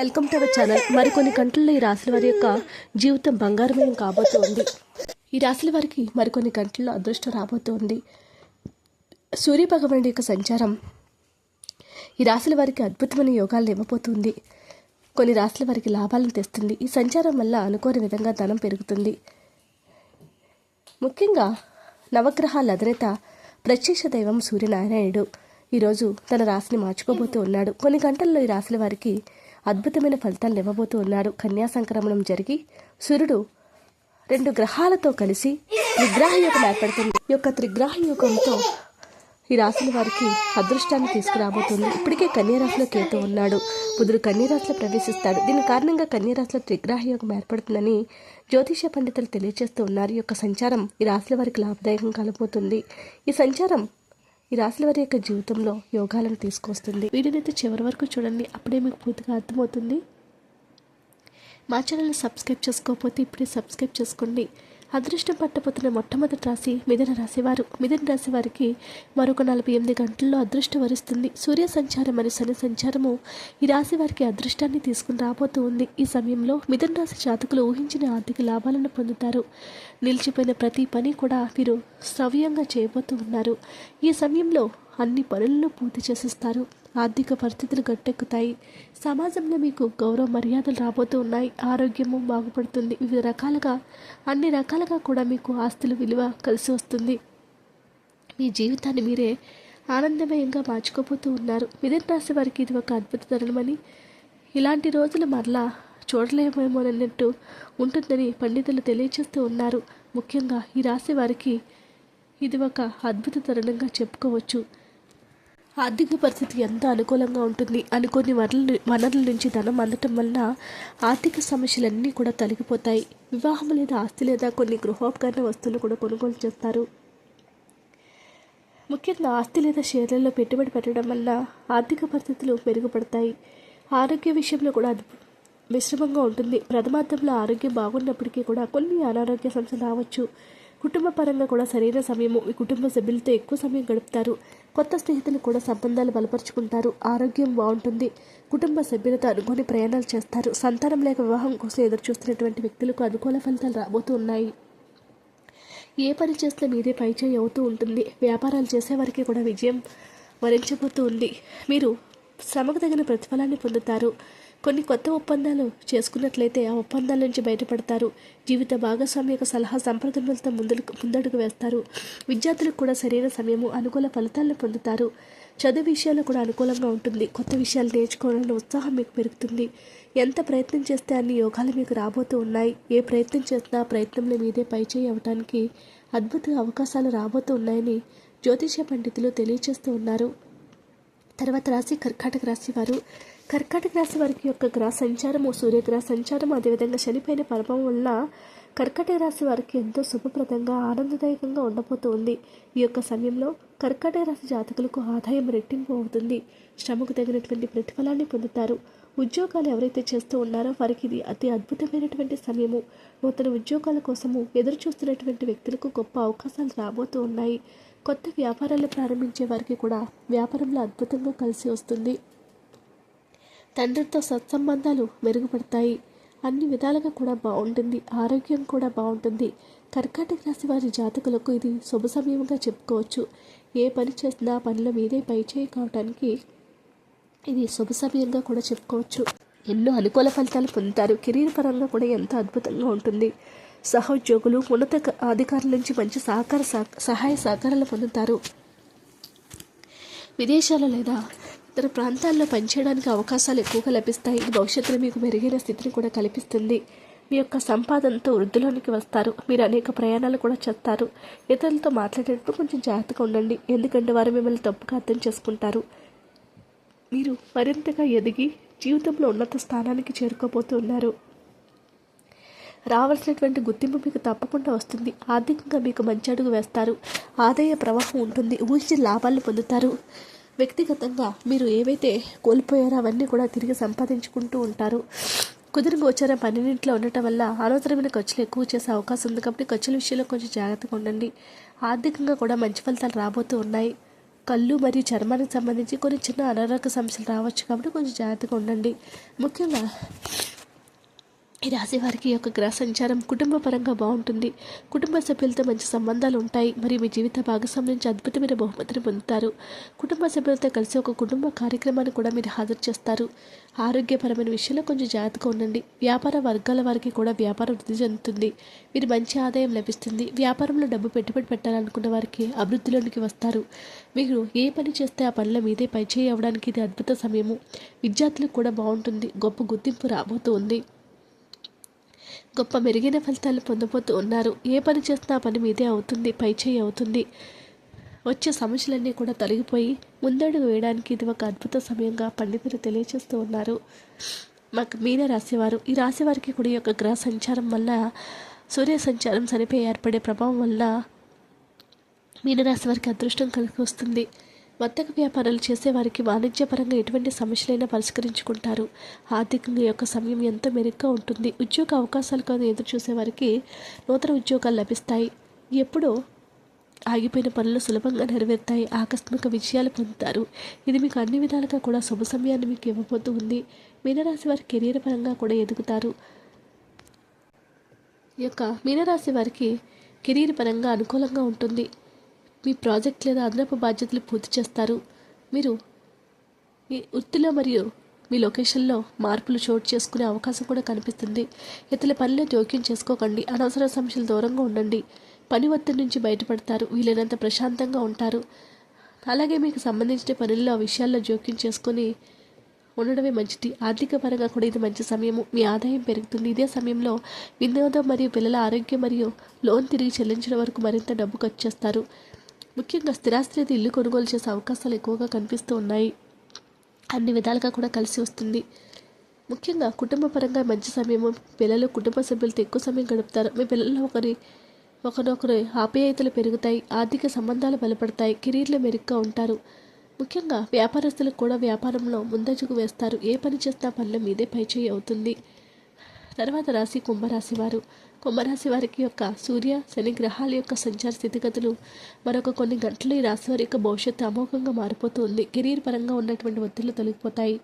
Welcome to our channel. మరికొన్ని గంటల్లో ఈ రాశుల వారి యొక్క జీవితం బంగారమయం కాబోతోంది. ఈ రాశుల వారికి మరికొన్ని గంటల్లో అదృష్టం రాబోతోంది. సూర్య భగవానుడి యొక్క సంచారం ఈ రాశుల వారికి అద్భుతమైన యోగాలను ఇవ్వబోతుంది. కొన్ని రాశుల వారికి లాభాలను తెస్తుంది. ఈ సంచారం వల్ల అనుకోని విధంగా ధనం పెరుగుతుంది. ముఖ్యంగా నవగ్రహాల అధినేత ప్రత్యక్ష దైవం సూర్యనారాయణుడు ఈరోజు తన రాశిని మార్చుకోబోతూ ఉన్నాడు. కొన్ని గంటల్లో ఈ రాశుల వారికి అద్భుతమైన ఫలితాలు ఇవ్వబోతూ ఉన్నారు కన్యా సంక్రమణం జరిగి సూర్యుడు రెండు గ్రహాలతో కలిసి త్రిగ్రాహ యోగం ఏర్పడుతుంది. ఈ యొక్క త్రిగ్రహ యోగంతో ఈ రాసిన వారికి అదృష్టాన్ని తీసుకురాబోతుంది. ఇప్పటికే కన్యారాశిలో కేతు ఉన్నాడు. బుధుడు కన్యారాశిలో ప్రవేశిస్తాడు. దీని కారణంగా కన్యారాశిలో త్రిగ్రహ యోగం ఏర్పడుతుందని జ్యోతిష పండితులు తెలియజేస్తూ ఉన్నారు. ఈ యొక్క సంచారం ఈ రాశుల వారికి లాభదాయకం కలబోతుంది. ఈ సంచారం ఈ రాశుల వారి యొక్క జీవితంలో యోగాలను తీసుకొస్తుంది వీడియోనైతే చివరి వరకు చూడండి. అప్పుడే మీకు పూర్తిగా అర్థమవుతుంది. మా ఛానల్ని సబ్స్క్రైబ్ చేసుకోకపోతే ఇప్పుడే సబ్స్క్రైబ్ చేసుకోండి. అదృష్టం పట్టపోతున్న మొట్టమొదటి రాశి మిథున రాశి వారు మిథున రాశి వారికి మరొక నలభై ఎనిమిది గంటల్లో అదృష్టం వరిస్తుంది. సూర్య సంచారం మరియు శని సంచారము ఈ రాశి వారికి అదృష్టాన్ని తీసుకుని రాబోతూ ఉంది. ఈ సమయంలో మిథున రాశి జాతకులు ఊహించిన ఆర్థిక లాభాలను పొందుతారు. నిలిచిపోయిన ప్రతి పని కూడా వీరు సవ్యంగా చేయబోతూ ఉన్నారు. ఈ సమయంలో అన్ని పనులను పూర్తి చేసేస్తారు. ఆర్థిక పరిస్థితులు గట్టెక్కుతాయి. సమాజంలో మీకు గౌరవ మర్యాదలు రాబోతూ ఉన్నాయి. ఆరోగ్యము బాగుపడుతుంది. వివిధ రకాలుగా అన్ని రకాలుగా కూడా మీకు ఆస్తుల విలువ కలిసి వస్తుంది. మీ జీవితాన్ని మీరే ఆనందమయంగా మార్చుకోబోతూ ఉన్నారు. మిథున రాశి వారికి ఇది ఒక అద్భుత తరుణమని. ఇలాంటి రోజులు మరలా చూడలేమేమోనన్నట్టు ఉంటుందని పండితులు తెలియచేస్తూ ఉన్నారు. ముఖ్యంగా ఈ రాశి వారికి ఇది ఒక అద్భుత తరుణంగా చెప్పుకోవచ్చు. ఆర్థిక పరిస్థితి ఎంత అనుకూలంగా ఉంటుంది అనుకోని వనరుల వనరుల నుంచి ధనం అందటం వలన ఆర్థిక సమస్యలన్నీ కూడా తొలగిపోతాయి. వివాహం లేదా ఆస్తి లేదా కొన్ని గృహోపకరణ వస్తువులు కూడా కొనుగోలు చేస్తారు. ముఖ్యంగా ఆస్తి లేదా షేర్లలో పెట్టుబడి పెట్టడం వల్ల ఆర్థిక పరిస్థితులు మెరుగుపడతాయి. ఆరోగ్య విషయంలో కూడా అది మిశ్రమంగా ఉంటుంది. ప్రథమార్థంలో ఆరోగ్యం బాగున్నప్పటికీ కూడా కొన్ని అనారోగ్య సమస్యలు రావచ్చు. కుటుంబ పరంగా కూడా సరైన సమయము ఈ కుటుంబ సభ్యులతో ఎక్కువ సమయం గడుపుతారు. కొత్త స్నేహితులు కూడా సంబంధాలు బలపరుచుకుంటారు. ఆరోగ్యం బాగుంటుంది. కుటుంబ సభ్యులతో అనుకుని ప్రయాణాలు చేస్తారు. సంతానం లేక వివాహం కోసం ఎదురుచూస్తున్నటువంటి వ్యక్తులకు అనుకూల ఫలితాలు రాబోతూ ఉన్నాయి. ఏ పని చేస్తే మీదే పైచేయి అవుతూ ఉంటుంది. వ్యాపారాలు చేసేవారికి కూడా విజయం వరించబోతూ ఉంది. మీరు శ్రమకు తగిన ప్రతిఫలాన్ని పొందుతారు. కొన్ని కొత్త ఒప్పందాలు చేసుకున్నట్లయితే ఆ ఒప్పందాల నుంచి బయటపడతారు. జీవిత భాగస్వామి యొక్క సలహా సంప్రదములతో ముందుకు ముందడుగు వేస్తారు. విద్యార్థులకు కూడా సరైన సమయము అనుకూల ఫలితాలను పొందుతారు. చదువు విషయాల్లో కూడా అనుకూలంగా ఉంటుంది. కొత్త విషయాలు నేర్చుకోవాలన్న ఉత్సాహం మీకు పెరుగుతుంది. ఎంత ప్రయత్నం చేస్తే అన్ని యోగాలు మీకు రాబోతూ ఉన్నాయి? ఏ ప్రయత్నం చేసినా ప్రయత్నంలో మీదే పైచేయి అవ్వటానికి అద్భుత అవకాశాలు రాబోతూ ఉన్నాయని జ్యోతిష పండితులు తెలియచేస్తూ ఉన్నారు. తర్వాత రాశి కర్కాటక రాశి వారు కర్కాటక రాశి వారికి యొక్క గ్రహ సంచారము సూర్యగ్రహ సంచారం అదేవిధంగా శనిపైన పరమం వల్ల కర్కాటక రాశి వారికి ఎంతో శుభప్రదంగా ఆనందదాయకంగా ఉండబోతూ ఉంది ఈ యొక్క సమయంలో కర్కాటక రాశి జాతకులకు ఆదాయం రెట్టింపు అవుతుంది. శ్రమకు తగినటువంటి ప్రతిఫలాన్ని పొందుతారు. ఉద్యోగాలు ఎవరైతే చేస్తూ ఉన్నారో వారికి ఇది అతి అద్భుతమైనటువంటి సమయము. నూతన ఉద్యోగాల కోసము ఎదురు చూస్తున్నటువంటి వ్యక్తులకు గొప్ప అవకాశాలు రాబోతూ ఉన్నాయి. కొత్త వ్యాపారాలు ప్రారంభించే వారికి కూడా వ్యాపారంలో అద్భుతంగా కలిసి వస్తుంది. తండ్రితో సత్సంబంధాలు మెరుగుపడతాయి. అన్ని విధాలుగా కూడా బాగుంటుంది ఆరోగ్యం కూడా బాగుంటుంది కర్కాటక రాశి వారి జాతకులకు ఇది శుభ సమయంగా చెప్పుకోవచ్చు. ఏ పని చేసినా పనిలో మీదే పైచేయి కావడానికి ఇది శుభ సమయంగా కూడా చెప్పుకోవచ్చు. ఎన్నో అనుకూల ఫలితాలు పొందుతారు. కెరీర్ పరంగా కూడా ఎంతో అద్భుతంగా ఉంటుంది. సహోద్యోగులు ఉన్నత అధికారుల నుంచి మంచి సహకార సహాయ సహకారాలు పొందుతారు. విదేశాలు లేదా తన ప్రాంతాల్లో పనిచేయడానికి అవకాశాలు ఎక్కువగా లభిస్తాయి. ఇది భవిష్యత్తులో మీకు మెరుగైన స్థితిని కూడా కల్పిస్తుంది. మీ యొక్క సంపాదనతో వృద్ధిలోనికి వస్తారు. మీరు అనేక ప్రయాణాలు కూడా చేస్తారు. ఇతరులతో మాట్లాడేటప్పుడు కొంచెం జాగ్రత్తగా ఉండండి. ఎందుకంటే వారు మిమ్మల్ని తప్పుగా అర్థం చేసుకుంటారు. మీరు మరింతగా ఎదిగి జీవితంలో ఉన్నత స్థానానికి చేరుకోబోతున్నారు రావాల్సినటువంటి గుర్తింపు మీకు తప్పకుండా వస్తుంది. ఆర్థికంగా మీకు మంచి అడుగు వేస్తారు. ఆదాయ ప్రవాహం ఉంటుంది. ఊహించిన లాభాలు పొందుతారు. వ్యక్తిగతంగా మీరు ఏవైతే కోల్పోయారో అవన్నీ కూడా తిరిగి సంపాదించుకుంటూ ఉంటారు. కుదిరి గోచారం పన్నెండింట్లో ఉండటం వల్ల అనవసరమైన ఖర్చులు ఎక్కువ చేసే అవకాశం ఉంది. కాబట్టి ఖర్చుల విషయంలో కొంచెం జాగ్రత్తగా ఉండండి. ఆర్థికంగా కూడా మంచి ఫలితాలు రాబోతూ ఉన్నాయి. కళ్ళు మరియు చర్మానికి సంబంధించి కొన్ని చిన్న అనారోగ్య సమస్యలు రావచ్చు. కాబట్టి కొంచెం జాగ్రత్తగా ఉండండి. ముఖ్యంగా ఈ రాశి వారికి యొక్క గ్రహ సంచారం కుటుంబ పరంగా బాగుంటుంది. కుటుంబ సభ్యులతో మంచి సంబంధాలు ఉంటాయి. మరియు మీ జీవిత భాగస్వామి నుంచి అద్భుతమైన బహుమతిని పొందుతారు. కుటుంబ సభ్యులతో కలిసి ఒక కుటుంబ కార్యక్రమాన్ని కూడా మీరు హాజరు చేస్తారు. ఆరోగ్యపరమైన విషయంలో కొంచెం జాగ్రత్తగా ఉండండి. వ్యాపార వర్గాల వారికి కూడా వ్యాపారం వృద్ధి చెందుతుంది. మీరు మంచి ఆదాయం లభిస్తుంది. వ్యాపారంలో డబ్బు పెట్టుబడి పెట్టాలనుకున్న వారికి అభివృద్ధిలోనికి వస్తారు. మీరు ఏ పని చేస్తే ఆ పనుల మీదే పైచేయి అవ్వడానికి ఇది అద్భుత సమయము. విద్యార్థులకు కూడా బాగుంటుంది. గొప్ప గుర్తింపు రాబోతూ ఉంది గొప్ప మెరుగైన ఫలితాలు పొందబోతూ ఉన్నారు. ఏ పని చేస్తున్నా పని మీదే అవుతుంది పైచేయి అవుతుంది. వచ్చే సమస్యలన్నీ కూడా తొలగిపోయి ముందడుగు వేయడానికి ఇది ఒక అద్భుత సమయంగా పండితులు తెలియజేస్తూ ఉన్నారు. మాకు మీన రాసేవారు ఈ రాసేవారికి కూడా ఈ యొక్క గ్రహ సంచారం వల్ల సూర్య సంచారం సరిపోయి ఏర్పడే ప్రభావం వల్ల మీనరాశి వారికి అదృష్టం కలిగి వస్తుంది. వర్తక వ్యాపారాలు చేసేవారికి వాణిజ్యపరంగా ఎటువంటి సమస్యలైనా పరిష్కరించుకుంటారు. ఆర్థికంగా యొక్క సమయం ఎంతో మెరుగ్గా ఉంటుంది. ఉద్యోగ అవకాశాలు కోసం ఎదురు చూసేవారికి నూతన ఉద్యోగాలు లభిస్తాయి. ఎప్పుడో ఆగిపోయిన పనులు సులభంగా నెరవేరుతాయి. ఆకస్మిక విజయాలు పొందుతారు. ఇది మీకు అన్ని విధాలుగా కూడా శుభ సమయాన్ని మీకు ఇవ్వబోతూ ఉంది. మీనరాశి వారి కెరీర్ పరంగా కూడా ఎదుగుతారు. ఈ యొక్క మీనరాశి వారికి కెరీర్ పరంగా అనుకూలంగా ఉంటుంది. మీ ప్రాజెక్ట్ లేదా అదనపు బాధ్యతలు పూర్తి చేస్తారు. మీరు మీ వృత్తిలో మరియు మీ లొకేషన్లో మార్పులు చోటు చేసుకునే అవకాశం కూడా కనిపిస్తుంది. ఇతరుల పనిలో జోక్యం చేసుకోకండి. అనవసర సమస్యలు దూరంగా ఉండండి. పని ఒత్తిడి నుంచి బయటపడతారు. వీలైనంత ప్రశాంతంగా ఉంటారు. అలాగే మీకు సంబంధించిన పనుల్లో విషయాల్లో జోక్యం చేసుకొని ఉండడమే మంచిది. ఆర్థిక పరంగా కూడా ఇది మంచి సమయము. మీ ఆదాయం పెరుగుతుంది. ఇదే సమయంలో వినోదం మరియు పిల్లల ఆరోగ్యం మరియు లోన్ తిరిగి చెల్లించడం వరకు మరింత డబ్బు ఖర్చు చేస్తారు. ముఖ్యంగా స్థిరాస్తి అయితే ఇల్లు కొనుగోలు చేసే అవకాశాలు ఎక్కువగా కనిపిస్తూ ఉన్నాయి. అన్ని విధాలుగా కూడా కలిసి వస్తుంది. ముఖ్యంగా కుటుంబ పరంగా మంచి సమయము పిల్లలు కుటుంబ సభ్యులతో ఎక్కువ సమయం గడుపుతారు. మీ పిల్లలు ఒకరి ఒకరినొకరు ఆప్యాయతలు పెరుగుతాయి ఆర్థిక సంబంధాలు బలపడతాయి కెరీర్లో మెరుగ్గా ఉంటారు. ముఖ్యంగా వ్యాపారస్తులకు కూడా వ్యాపారంలో ముందడుగు వేస్తారు. ఏ పని చేసినా పనుల మీదే పైచేయి అవుతుంది. తర్వాత రాశి కుంభరాశి వారు. కుంభరాశి వారికి యొక్క సూర్య శని గ్రహాల యొక్క సంచార స్థితిగతులు మరొక కొన్ని గంటలు ఈ రాశి వారి యొక్క భవిష్యత్తు అమోఘంగా మారిపోతుంది. కెరీర్ పరంగా ఉన్నటువంటి ఒత్తిళ్ళు తొలగిపోతాయి.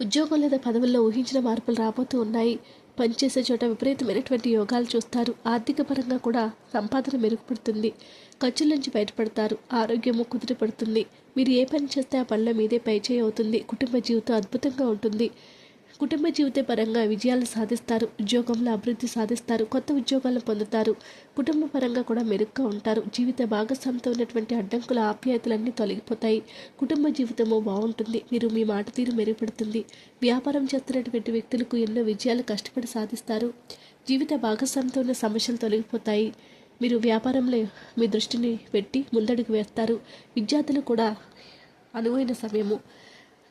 ఉద్యోగం లేదా పదవుల్లో ఊహించిన మార్పులు రాబోతూ ఉన్నాయి. పనిచేసే చోట విపరీతమైనటువంటి యోగాలు చూస్తారు. ఆర్థిక పరంగా కూడా సంపాదన మెరుగుపడుతుంది. ఖర్చుల నుంచి బయటపడతారు. ఆరోగ్యము కుదిరిపడుతుంది మీరు ఏ పని చేస్తే ఆ పనుల మీదే పైచేయి అవుతుంది. కుటుంబ జీవితం అద్భుతంగా ఉంటుంది. కుటుంబ జీవిత పరంగా విజయాలు సాధిస్తారు ఉద్యోగంలో అభివృద్ధి సాధిస్తారు కొత్త ఉద్యోగాలను పొందుతారు. కుటుంబ పరంగా కూడా మెరుగ్గా ఉంటారు. జీవిత భాగస్వామితో ఉన్నటువంటి అడ్డంకుల ఆప్యాయతలన్నీ తొలగిపోతాయి. కుటుంబ జీవితము బాగుంటుంది. మీరు మీ మాట తీరు మెరుగుపడుతుంది. వ్యాపారం చేస్తున్నటువంటి వ్యక్తులకు ఎన్నో విజయాలు కష్టపడి సాధిస్తారు. జీవిత భాగస్వామితో ఉన్న సమస్యలు తొలగిపోతాయి. మీరు వ్యాపారంలో మీ దృష్టిని పెట్టి ముందడుగు వేస్తారు. విద్యార్థులు కూడా అనువైన సమయము.